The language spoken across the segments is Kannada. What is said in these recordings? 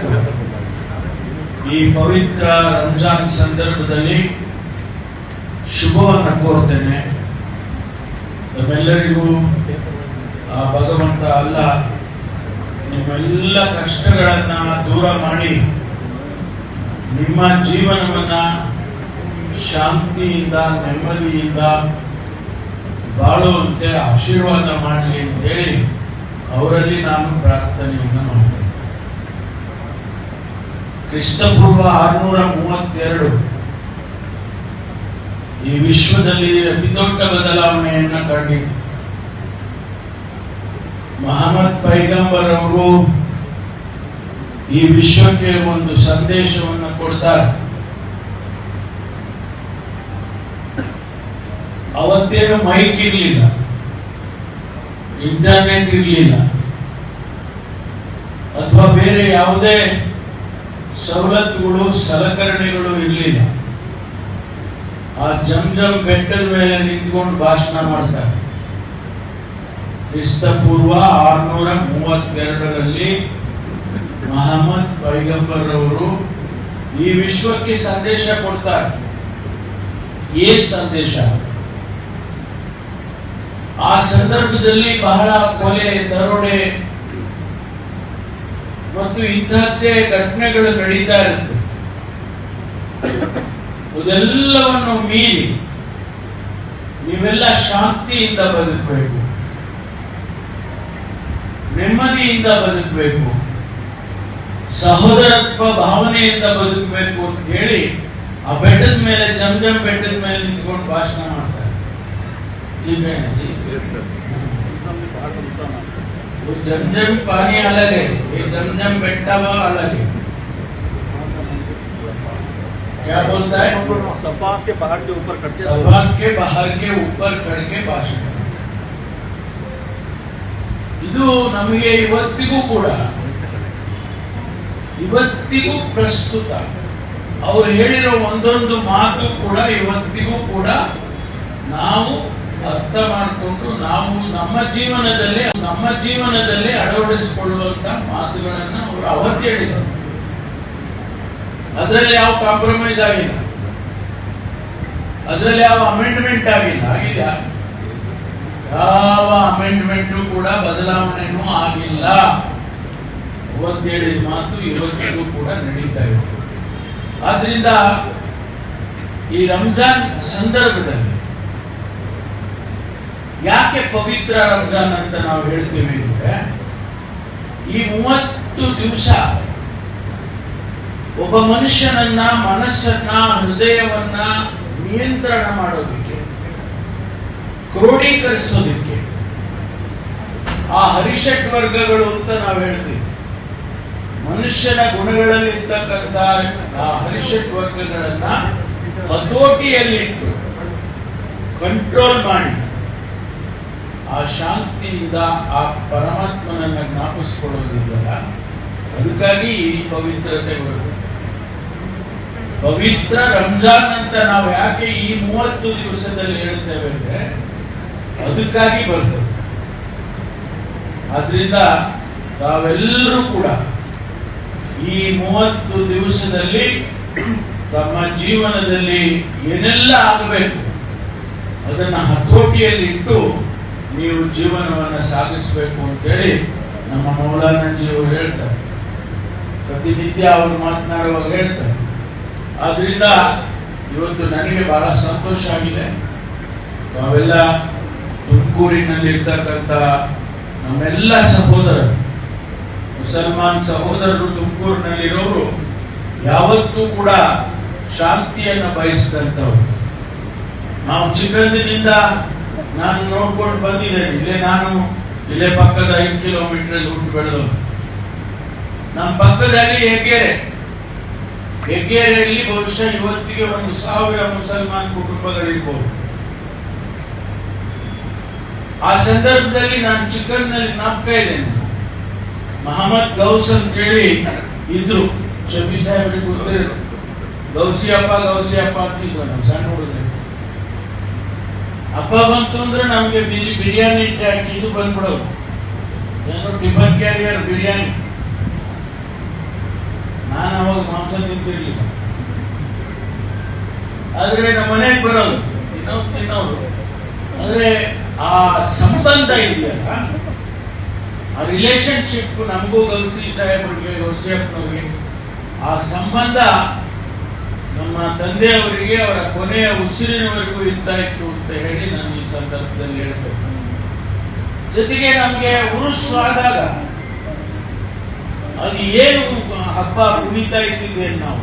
ಕೂಡ ಈ ಪವಿತ್ರ ರಂಜಾನ್ ಸಂದರ್ಭದಲ್ಲಿ ಶುಭವನ್ನು ಕೋರ್ತೇನೆ. ನಮ್ಮೆಲ್ಲರಿಗೂ ಆ ಭಗವಂತ ಅಲ್ಲ, ನಿಮ್ಮೆಲ್ಲ ಕಷ್ಟಗಳನ್ನ ದೂರ ಮಾಡಿ ನಿಮ್ಮ ಜೀವನವನ್ನ ಶಾಂತಿಯಿಂದ, ನೆಮ್ಮದಿಯಿಂದ ಬಾಳುವಂತೆ ಆಶೀರ್ವಾದ ಮಾಡಲಿ ಅಂತೇಳಿ ಅವರಲ್ಲಿ ನಾನು ಪ್ರಾರ್ಥನೆಯನ್ನು ಮಾಡ್ತೇನೆ. ಕ್ರಿಸ್ತಪೂರ್ವ ಆರುನೂರ ಮೂವತ್ತೆರಡು. ಈ ವಿಶ್ವದಲ್ಲಿ ಅತಿ ದೊಡ್ಡ ಬದಲಾವಣೆಯನ್ನ ಕಂಡಿತು ಮಹಮ್ಮದ್ ಪೈಗಂಬರ್ ಅವರು ಈ ವಿಶ್ವಕ್ಕೆ ಒಂದು ಸಂದೇಶವನ್ನು ಕೊಡ್ತಾರೆ. ಅವತ್ತೇನು ಮೈಕ್ ಇರಲಿಲ್ಲ. ಇಂಟರ್ನೆಟ್ ಇರಲಿಲ್ಲ. ಅಥವಾ ಬೇರೆ ಯಾವುದೇ ಸವಲತ್ತುಗಳು, ಸಲಕರಣೆಗಳು ಇರಲಿಲ್ಲ. ಆ ಜಮ್ ಜಮ್ ಬೆಟ್ಟದ ಮೇಲೆ ನಿಂತ್ಕೊಂಡು ಭಾಷಣ ಮಾಡ್ತಾರೆ. ಕ್ರಿಸ್ತ ಪೂರ್ವ ಆರ್ನೂರ ಮೂವತ್ತೆರಡರಲ್ಲಿ ಮಹಮ್ಮದ್ ಪೈಗಂಬರ್ ಅವರು ಈ ವಿಶ್ವಕ್ಕೆ ಸಂದೇಶ ಕೊಡ್ತಾರೆ. ಏನ್ ಸಂದೇಶ? ಆ ಸಂದರ್ಭದಲ್ಲಿ ಬಹಳ ಕೊಲೆ, ದರೋಡೆ ಮತ್ತು ಇಂತಹದ್ದೇ ಘಟನೆಗಳು ನಡೀತಾ ಇರುತ್ತೆ. ಅದೆಲ್ಲವನ್ನು ಮೀರಿ ನೀವೆಲ್ಲ ಶಾಂತಿಯಿಂದ ಬದುಕಬೇಕು. ನೆಮ್ಮದಿಯಿಂದ ಬದುಕಬೇಕು. ಸಹೋದರತ್ವ ಭಾವನೆಯಿಂದ ಬದುಕಬೇಕು ಅಂತ ಹೇಳಿ ಆ ಬೆಟ್ಟದ ಮೇಲೆ ಜಮ್ ಬೆಟ್ಟದ ಮೇಲೆ ನಿಂತ್ಕೊಂಡು ಭಾಷಣ ಮಾಡ್ತಾರೆ. ಜಿ ಜಿ. वो जमजम पानी अलग है ये जमजम बेट्टा हुआ अलग है क्या बोलता है सफा के पहाड़ के ऊपर करके सभा के बाहर के ऊपर ಕಡೆಗೆ ಭಾಷಣ ಇದು ನಮಗೆ ಇವತ್ತಿಗೂ ಕೂಡ ಇವತ್ತಿಗೂ ಪ್ರಸ್ತುತ ಅವ್ರು ಹೇಳಿರೋ ಒಂದೊಂದು ಮಾತು ಕೂಡ ಇವತ್ತಿಗೂ ಕೂಡ ನಾವು ಅರ್ಥ ಮಾಡಿಕೊಂಡು ನಾವು ನಮ್ಮ ಜೀವನದಲ್ಲಿ ನಮ್ಮ ಜೀವನದಲ್ಲಿ ಅಳವಡಿಸಿಕೊಳ್ಳುವಂತ ಮಾತುಗಳನ್ನ ಅವರು ಅವತ್ತು ಹೇಳಿದರು. ಅದರಲ್ಲಿ ಯಾವ ಕಾಂಪ್ರಮೈಸ್ ಆಗಿಲ್ಲ. ಅದರಲ್ಲಿ ಯಾವ ಅಮೆಂಡ್ಮೆಂಟ್ ಆಗಿಲ್ಲ. ಆಗಿಲ್ಲ. ಯಾವ ಅಮೆಂಡ್ಮೆಂಟ್ ಕೂಡ ಬದಲಾವಣೆನೂ ಆಗಿಲ್ಲ. ಅವತ್ತೇಳಿದ ಮಾತು ಇವತ್ತಿಗೂ ಕೂಡ ನಡೀತಾ ಇದೆ. ಆದ್ರಿಂದ ಈ ರಂಜಾನ್ ಸಂದರ್ಭದಲ್ಲಿ ಯಾಕೆ ಪವಿತ್ರ ರಂಜಾನ್ ಅಂತ ನಾವು ಹೇಳ್ತೇವೆ ಅಂದ್ರೆ, ಈ ಮೂವತ್ತು ದಿವಸ ಒಬ್ಬ ಮನುಷ್ಯನನ್ನ, ಮನಸ್ಸನ್ನ, ಹೃದಯವನ್ನ ನಿಯಂತ್ರಣ ಮಾಡೋದಕ್ಕೆ, ಕ್ರೋಢೀಕರಿಸೋದಕ್ಕೆ, ಆ ಹರಿಷಟ್ ವರ್ಗಗಳು ಅಂತ ನಾವು ಹೇಳ್ತೀವಿ. ಮನುಷ್ಯನ ಗುಣಗಳಲ್ಲಿ ಇರ್ತಕ್ಕಂಥ ಆ ಹರಿಷಟ್ ವರ್ಗಗಳನ್ನ ಹತೋಟಿಯಲ್ಲಿಟ್ಟು ಕಂಟ್ರೋಲ್ ಮಾಡಿ. ಆ ಶಾಂತಿಯಿಂದ ಆ ಪರಮಾತ್ಮನನ್ನ ಜ್ಞಾಪಿಸ್ಕೊಳ್ಳೋದಿದೆಯಲ್ಲ, ಅದಕ್ಕಾಗಿ ಈ ಪವಿತ್ರತೆ ಬರುತ್ತೆ. ಪವಿತ್ರ ರಂಜಾನ್ ಅಂತ ನಾವು ಯಾಕೆ ಈ ಮೂವತ್ತು ದಿವಸದಲ್ಲಿ ಹೇಳ್ತೇವೆ ಅಂದ್ರೆ, ಅದಕ್ಕಾಗಿ ಬರ್ತದೆ. ಆದ್ರಿಂದ ತಾವೆಲ್ಲರೂ ಕೂಡ ಈ ಮೂವತ್ತು ದಿವಸದಲ್ಲಿ ತಮ್ಮ ಜೀವನದಲ್ಲಿ ಏನೆಲ್ಲ ಆಗಬೇಕು, ಅದನ್ನ ಹತೋಟಿಯಲ್ಲಿಟ್ಟು ನೀವು ಜೀವನವನ್ನು ಸಾಗಿಸಬೇಕು ಅಂತೇಳಿ ನಮ್ಮ ಮೌಲಾನಂಜಿ ಅವರು ಹೇಳ್ತಾರೆ. ಪ್ರತಿನಿತ್ಯ ಅವರು ಮಾತನಾಡುವಾಗ ಹೇಳ್ತಾರೆ. ಆದ್ರಿಂದ ಇವತ್ತು ನನಗೆ ಬಹಳ ಸಂತೋಷ ಆಗಿದೆ. ತಾವೆಲ್ಲ ತುಮಕೂರಿನಲ್ಲಿರ್ತಕ್ಕಂಥ ನಮ್ಮೆಲ್ಲ ಸಹೋದರರು, ಮುಸಲ್ಮಾನ್ ಸಹೋದರರು ತುಮಕೂರಿನಲ್ಲಿರೋರು ಯಾವತ್ತೂ ಕೂಡ ಶಾಂತಿಯನ್ನು ಬಯಸಿದಂಥವ್ರು. ನಾವು ಚಿಕ್ಕಂದಿನಿಂದ ನಾನು ನೋಡ್ಕೊಂಡು ಬಂದಿದ್ದೇನೆ. ಇಲ್ಲೇ ನಾನು, ಇಲ್ಲೇ ಪಕ್ಕದ ಐದು ಕಿಲೋಮೀಟರ್ ಹುಟ್ಟು ಬೆಳೆದವನು ನಮ್ಮ ಪಕ್ಕದಲ್ಲಿ ಹೆಗ್ಗೆರೆ. ಹೆಗ್ಗೆರೆಯಲ್ಲಿ ಬಹುಶಃ ಇವತ್ತಿಗೆ ಒಂದು ಸಾವಿರ ಮುಸಲ್ಮಾನ್ ಕುಟುಂಬಗಳಿರ್ಬೋದು. ಆ ಸಂದರ್ಭದಲ್ಲಿ ನಾನು ಚಿಕ್ಕಂದಿನಲ್ಲಿ ನಾಪ್ತಾ ಇದ್ದೇನೆ. ಮಹಮ್ಮದ್ ಗೌಸ್ ಅಂತ ಹೇಳಿ ಇದ್ರು. ಶಬಿ ಸಾಹೇಬ್ರಿಗೆ ಅಪ್ಪ ಗೌಸಿಯಪ್ಪ ಗೌಸಿಯಪ್ಪ ಅಂತಿದ್ರು. ನಮ್ಮ ಸಣ್ಣ ಹುಡುಗರು. ಹಬ್ಬ ಬಂತು ಅಂದ್ರೆ ನಮ್ಗೆ ಬಿರಿ ಬಿರಿಯಾನಿ ಟ್ಯಾಕ್ ಇದು ಬಂದ್ಬಿಡೋದು. ಏನು ಟಿಫನ್ ಕ್ಯಾರಿಯರ್ ಬಿರಿಯಾನಿ. ನಾನು ಅವಾಗ ಮಾಂಸ ತಿಂತಿರ್ಲಿಲ್ಲ. ಆದ್ರೆ ನಮ್ಮ ಮನೆಗೆ ಬರೋದು. ತಿನ್ನೋದು ತಿನ್ನೋದು. ಅಂದ್ರೆ ಆ ಸಂಬಂಧ ಇದೆಯಲ್ಲ, ಆ ರಿಲೇಶನ್ಶಿಪ್ ನಮಗೂ ಗೌಸಿ ಸಾಹೇಬ್ರಿಗೆ ಗೌಸಿ ಅಪ್ಪನವ್ರಿಗೆ ಆ ಸಂಬಂಧ ನಮ್ಮ ತಂದೆಯವರಿಗೆ, ಅವರ ಕೊನೆಯ ಉಸಿರಿನವರೆಗೂ ಇತ್ತು ಅಂತ ಹೇಳಿ ನಾನು ಈ ಸಂದರ್ಭದಲ್ಲಿ ಹೇಳ್ತೇನೆ. ಜೊತೆಗೆ ನಮಗೆ ಆದಾಗ ಅದು ಏನು ಹಬ್ಬ ಕುಣಿತಾ ಇದ್ದಿದ್ದೇನೆ ನಾವು?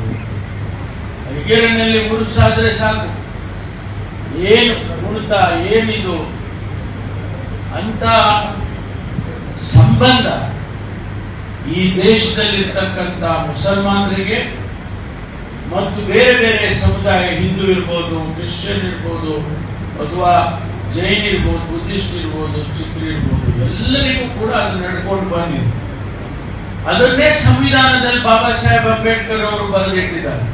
ಹೆಗೇರಿನಲ್ಲಿ ಉರುಸಾದ್ರೆ ಸಾಕು. ಏನು ಕುಣಿತ, ಏನಿದು? ಅಂತ ಸಂಬಂಧ ಈ ದೇಶದಲ್ಲಿರ್ತಕ್ಕಂಥ ಮುಸಲ್ಮಾನರಿಗೆ ಮತ್ತು ಬೇರೆ ಬೇರೆ ಸಮುದಾಯ, ಹಿಂದೂ ಇರ್ಬೋದು, ಕ್ರಿಶ್ಚಿಯನ್ ಇರ್ಬೋದು, ಅಥವಾ ಜೈನ್ ಇರ್ಬೋದು, ಬುದ್ಧಿಸ್ಟ್ ಇರ್ಬೋದು ಚಿತ್ರ ಇರ್ಬೋದು, ಎಲ್ಲರಿಗೂ ಕೂಡ ಅದು ನಡ್ಕೊಂಡು ಬಂದಿದೆ. ಅದನ್ನೇ ಸಂವಿಧಾನದಲ್ಲಿ ಬಾಬಾ ಸಾಹೇಬ್ ಅಂಬೇಡ್ಕರ್ ಅವರು ಬರೆದಿಟ್ಟಿದ್ದಾರೆ.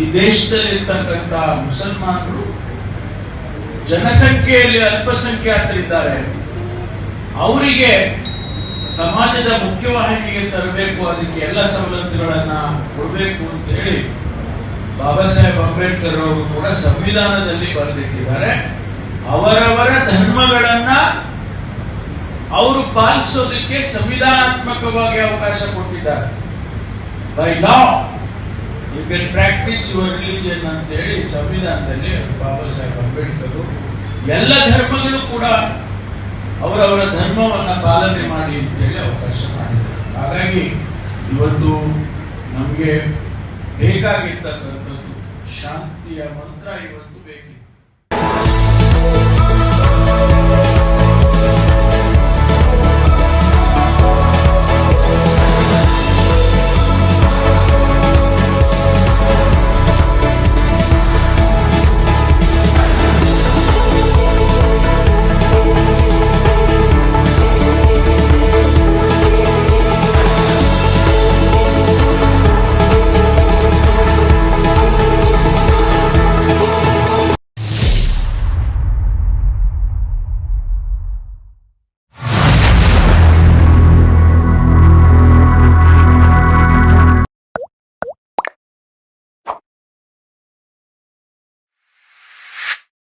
ಈ ದೇಶದಲ್ಲಿರ್ತಕ್ಕಂಥ ಮುಸಲ್ಮಾನರು ಜನಸಂಖ್ಯೆಯಲ್ಲಿ ಅಲ್ಪಸಂಖ್ಯಾತರಿದ್ದಾರೆ. ಅವರಿಗೆ ಸಮಾಜದ ಮುಖ್ಯವಾಹಿನಿಗೆ ತರಬೇಕು, ಅದಕ್ಕೆ ಎಲ್ಲ ಸವಲತ್ತುಗಳನ್ನ ಕೊಡಬೇಕು ಅಂತ ಹೇಳಿ ಬಾಬಾ ಸಾಹೇಬ್ ಅಂಬೇಡ್ಕರ್ ಅವರು ಕೂಡ ಸಂವಿಧಾನದಲ್ಲಿ ಬರೆದಿಟ್ಟಿದ್ದಾರೆ. ಅವರವರ ಧರ್ಮಗಳನ್ನ ಅವರು ಪಾಲಿಸೋದಕ್ಕೆ ಸಂವಿಧಾನಾತ್ಮಕವಾಗಿ ಅವಕಾಶ ಕೊಟ್ಟಿದ್ದಾರೆ. By law you can practice your religion ಅಂತ ಹೇಳಿ ಸಂವಿಧಾನದಲ್ಲಿ ಬಾಬಾ ಸಾಹೇಬ್ ಅಂಬೇಡ್ಕರ್ ಎಲ್ಲ ಧರ್ಮಗಳು ಕೂಡ ಅವರವರ ಧರ್ಮವನ್ನು ಪಾಲನೆ ಮಾಡಿ ಅಂತೇಳಿ ಅವಕಾಶ ಮಾಡಿದ್ದಾರೆ. ಹಾಗಾಗಿ ಇವತ್ತು ನಮಗೆ ಬೇಕಾಗಿರ್ತಕ್ಕಂಥದ್ದು ಶಾಂತಿಯ ಮಂತ್ರ ಇವತ್ತು